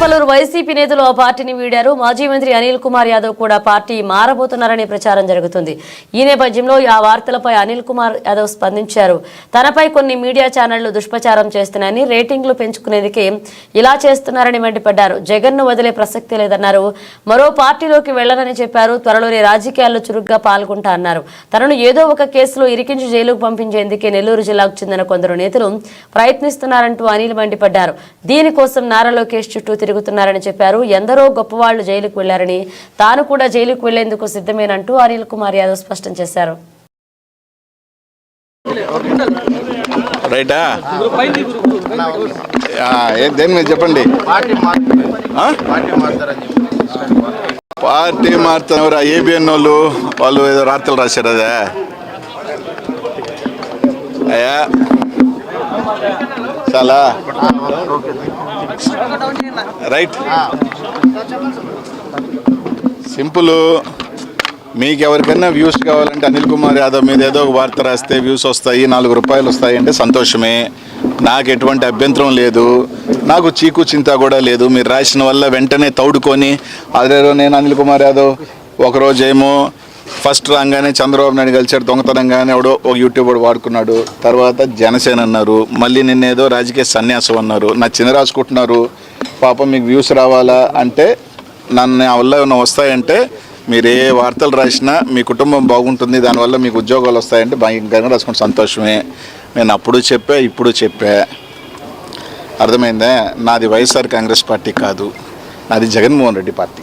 పలువురు వైసీపీ నేతలు ఆ పార్టీని వీడారు. మాజీ మంత్రి అనిల్ కుమార్ యాదవ్ కూడా పార్టీ మారబోతున్నారనే ప్రచారం జరుగుతుంది. ఈ నేపథ్యంలో ఆ వార్తలపై అనిల్ కుమార్ యాదవ్ స్పందించారు. తనపై కొన్ని మీడియా ఛానళ్ళు దుష్ప్రచారం చేస్తున్నాయని రేటింగ్లు పెంచుకునేందుకే ఇలా చేస్తున్నారని మండిపడ్డారు. జగన్ను వదిలే ప్రసక్తి లేదన్నారు. మరో పార్టీలోకి వెళ్ళనని చెప్పారు. త్వరలోనే రాజకీయాల్లో చురుగ్గా పాల్గొంటా అన్నారు తనను ఏదో ఒక కేసులో ఇరికించి జైలుకు పంపించేందుకే నెల్లూరు జిల్లాకు చెందిన కొందరు నేతలు ప్రయత్నిస్తున్నారంటూ అనిల్ మండిపడ్డారు. దీనికోసం నారా లోకేష్ చుట్టూ తిరుగుతున్నారని చెప్పారు. ఎందరో గొప్పవాళ్ళు జైలుకు వెళ్ళారని తాను కూడా జైలుకు వెళ్ళేందుకు సిద్ధమేనంటూ అనిల్ కుమార్ యాదవ్ స్పష్టం చేశారు. రైటా? దేని మీద చెప్పండి? పార్టీ మారుతున్నారు ఏబిఎన్ వాళ్ళు వాళ్ళు ఏదో రాత్రులు రాశారు అదే. అయ్యా. చాలా రైట్. సింపుల్. మీకు ఎవరికైనా వ్యూస్ కావాలంటే అనిల్ కుమార్ యాదవ్ మీద ఏదో ఒక వార్త రాస్తే వ్యూస్ వస్తాయి నాలుగు రూపాయలు వస్తాయి అంటే సంతోషమే. నాకు ఎటువంటి అభ్యంతరం లేదు. నాకు చీకు చింత కూడా లేదు. మీరు రాసిన వల్ల వెంటనే తౌడుకొని అదే నేను అనిల్ కుమార్ యాదవ్ ఒకరోజు ఏమో ఫస్ట్ రాగానే చంద్రబాబు నాయుడు కలిసాడు దొంగతనంగానే ఎవడో ఒక యూట్యూబర్ వాడుకున్నాడు. తర్వాత జనసేన అన్నారు మళ్ళీ నిన్నేదో రాజకీయ సన్యాసం అన్నారు. నా చిన్న రాసుకుంటున్నారు పాపం మీకు వ్యూస్ రావాలా అంటే నన్ను వల్ల ఏమైనా వస్తాయంటే మీరు ఏ వార్తలు రాసినా మీ కుటుంబం బాగుంటుంది దానివల్ల మీకు ఉద్యోగాలు వస్తాయంటే భయంకరంగా రాసుకుంటే సంతోషమే. నేను అప్పుడు చెప్పా ఇప్పుడు చెప్పా. అర్థమైందా? నాది వైఎస్ఆర్ కాంగ్రెస్ పార్టీ కాదు నాది జగన్మోహన్ రెడ్డి పార్టీ.